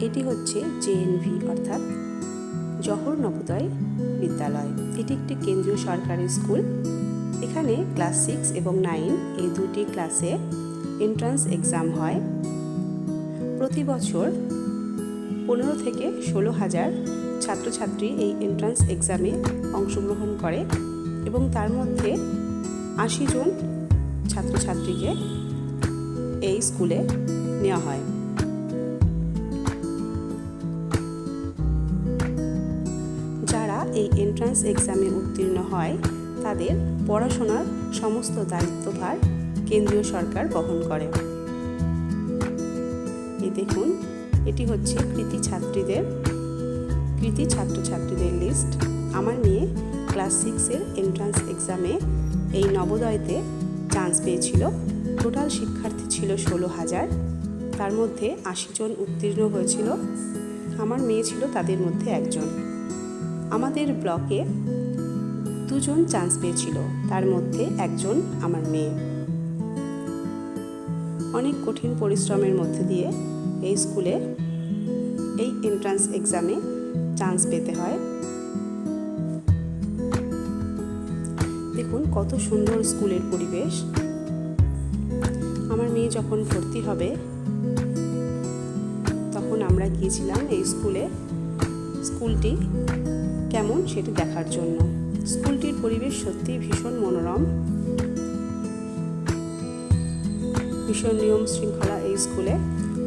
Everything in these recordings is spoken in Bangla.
এটি হচ্ছে জেএনভি অর্থাৎ জহর নবোদয় বিদ্যালয়। এটি একটি কেন্দ্রীয় সরকারি স্কুল। এখানে ক্লাস সিক্স এবং নাইন এই দুটি ক্লাসে এন্ট্রান্স এক্সাম হয়। প্রতি বছর পনেরো থেকে ষোলো হাজার ছাত্রছাত্রী এই এন্ট্রান্স এক্সামে অংশগ্রহণ করে এবং তার মধ্যে আশি জন ছাত্রছাত্রীকে এই স্কুলে নেওয়া হয়। এন্ট্রান্স এক্সামে উত্তীর্ণ হয়, তাদের পড়াশোনার সমস্ত দায়িত্বভার কেন্দ্রীয় সরকার বহন করে। এই দেখুন, এটি হচ্ছে কৃতি ছাত্রীদের, কৃতি ছাত্রছাত্রীদের লিস্ট আমার মেয়ে ক্লাস সিক্সের এন্ট্রান্স এক্সামে এই নবোদয়তে চান্স পেয়েছিল। টোটাল শিক্ষার্থী ছিল ষোলো হাজার। তার মধ্যে আশি জন উত্তীর্ণ হয়েছিল। আমার মেয়ে ছিল তাদের মধ্যে একজন। আমাদের ব্লকে দুজন চান্স পেয়েছিল। তার মধ্যে একজন আমার মেয়ে। অনেক কঠিন পরিশ্রমের মধ্যে দিয়ে এই স্কুলে এই এন্ট্রান্স এক্সামে চান্স পেতে হয়। দেখুন কত সুন্দর স্কুলের পরিবেশ। আমার মেয়ে যখন ভর্তি হবে, তখন আমরা গিয়েছিলাম এই স্কুলে। স্কুলটি কেমন সেটি দেখার জন্য। স্কুলটির পরিবেশ সত্যি ভীষণ মনোরম। ভীষণ নিয়ম শৃঙ্খলা এই স্কুলে।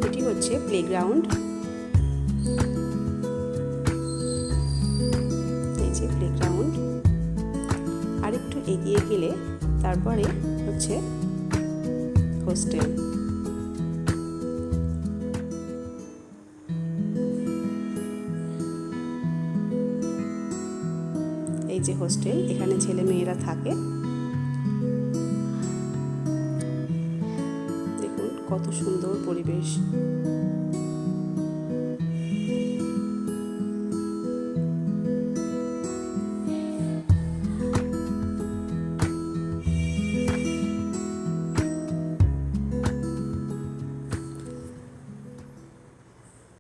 এটি হচ্ছে প্লেগ্রাউন্ড এই যে প্লেগ্রাউন্ড আরেকটু এগিয়ে গেলে তারপরে হচ্ছে হোস্টেল যে হোস্টেল এখানে ছেলে মেয়েরা থাকে। দেখুন কত সুন্দর পরিবেশ।